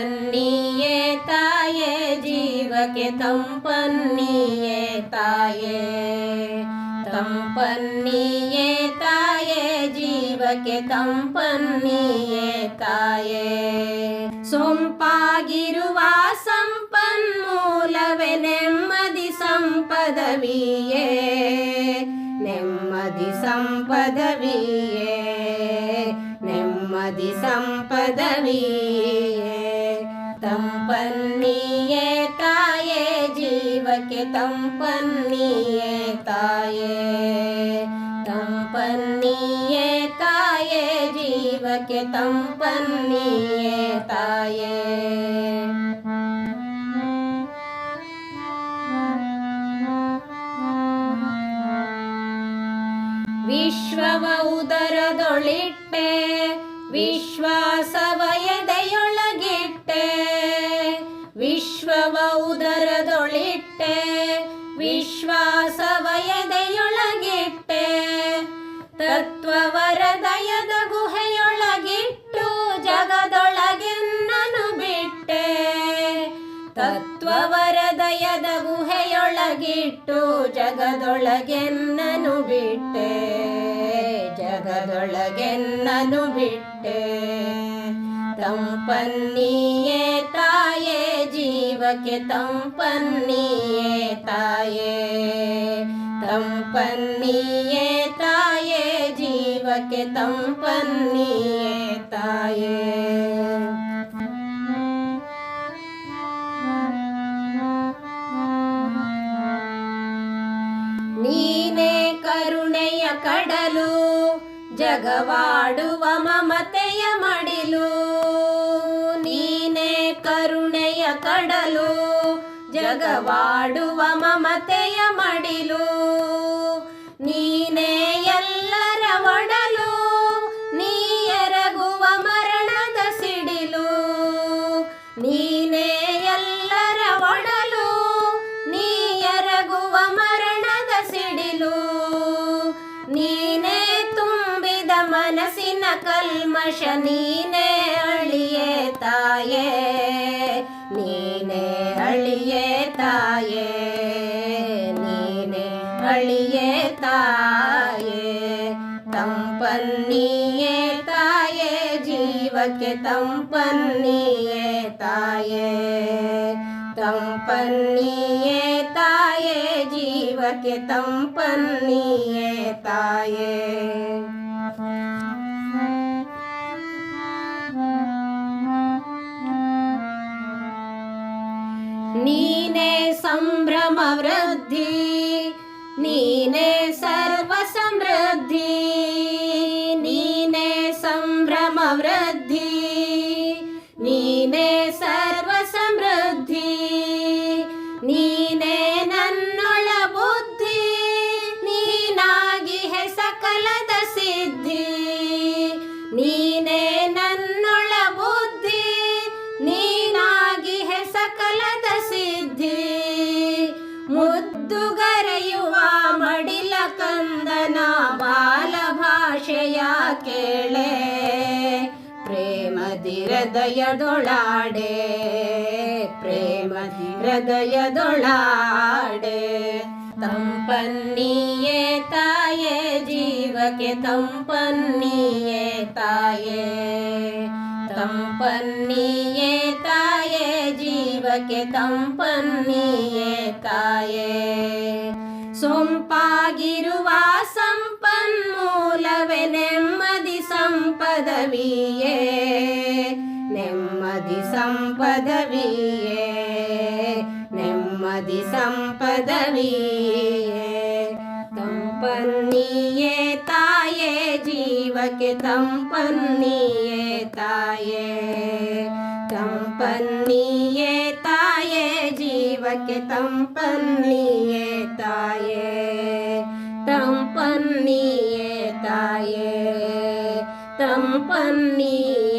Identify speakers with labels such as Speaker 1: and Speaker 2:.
Speaker 1: ತಂಪನ್ನಿಯೇ ತಾಯೇ, ಜೀವಕ್ಕೆ ತಂಪನ್ನಿಯೇ ತಾಯೇ. ತಂಪನ್ನಿಯೇ ತಾಯೇ, ಜೀವಕ್ಕೆ ತಂಪನ್ನಿಯೇ ತಾಯೇ. ಸೊಂಪಾಗಿರುವ ಸಂಪನ್ಮೂಲವೇ ನೆಮ್ಮದಿ ಸಂಪದವಿಯೇ. ನೆಮ್ಮದಿ ಸಂಪದವಿಯೇ. ನೆಮ್ಮದಿ ಸಂಪದವಿಯೇ. तं पन्नीयेताय तं पन्नीयेताय जीवके तं पन्यताय विश्वव उदरदोळिट्टे विश्वासव ತತ್ವವರದಯದ ಗುಹೆಯೊಳಗಿಟ್ಟು ಜಗದೊಳಗೆನ್ನನು ಬಿಟ್ಟೆ ಜಗದೊಳಗೆನ್ನನು ಬಿಟ್ಟೆ. ತಂಪನ್ನಿಯೇ ತಾಯೇ, ಜೀವಕ್ಕೆ ತಂಪನ್ನಿಯೇ ತಾಯೇ. ತಂಪನ್ನಿಯೇ ತಾಯೇ, ಜೀವಕ್ಕೆ ತಂಪನ್ನಿಯೇ ತಾಯೇ. ಕಡಲು ಜಗವಾಡುವ ಮಮತೆಯ ಮಡಿಲು. ನೀನೇ ಕರುಣೆಯ ಕಡಲು ಜಗವಾಡುವ ಮಮತೆಯ ಮಡಿಲು. ಕಲ್ಮಶ ನೀನೇ ಅಳಿಯೇ ತಾಯೇ ನೀನೇ ಅಳಿಯೇ ತಾಯೇ ನೀನೇ ಅಳಿಯೇ ತಾಯೇ, ತಂಪನ್ನಿಯೇ ತಾಯೇ, ಜೀವಕ್ಕೆ ತಂಪನ್ನಿಯೇ ತಾಯೇ ತಂಪನ್ನಿಯೇ ತಾಯೇ, ಜೀವಕ್ಕೆ ತಂಪನ್ನಿಯೇ ತಾಯೇ. ನೀನೇ ಸರ್ವ ಸಮೃದ್ಧಿ ಕೇಳೆ ಪ್ರೇಮದಿ ಹೃದಯದೊಳಾಡೆ ಪ್ರೇಮದಿ ಹೃದಯದೊಳಾಡೆ ತಂಪನ್ನಿಯೇ ತಾಯೇ ಜೀವಕ್ಕೆ ತಂಪನ್ನಿಯೇ ತಾಯೇ ತಂಪನ್ನಿಯೇ ತಾಯೇ ಜೀವಕ್ಕೆ ತಂಪನ್ನಿಯೇ ತಾಯೇ ಸೊಂಪಾಗಿರುವ ಸಂಪನ್ಮೂಲವೇ ನೆಮ್ಮದಿ ಸಂಪದವಿಯೇ ನೆಮ್ಮದಿ ಸಂಪದವಿಯೇ ನೆಮ್ಮದಿ ಸಂಪದವಿಯೇ. ತಂಪನ್ನಿಯೇ ತಾಯೇ, ಜೀವಕ್ಕೆ ತಂಪನ್ನಿಯೇ ತಾಯೇ ತಂಪನ್ನಿಯೇ ತಾಯೇ ಜೀವಕ್ಕೆ ತಂಪನ್ನಿಯೇ ತಾಯೇ ತಂಪನ್ನಿಯೇ ತಾಯೇ ತಂಪನ್ನಿಯೇ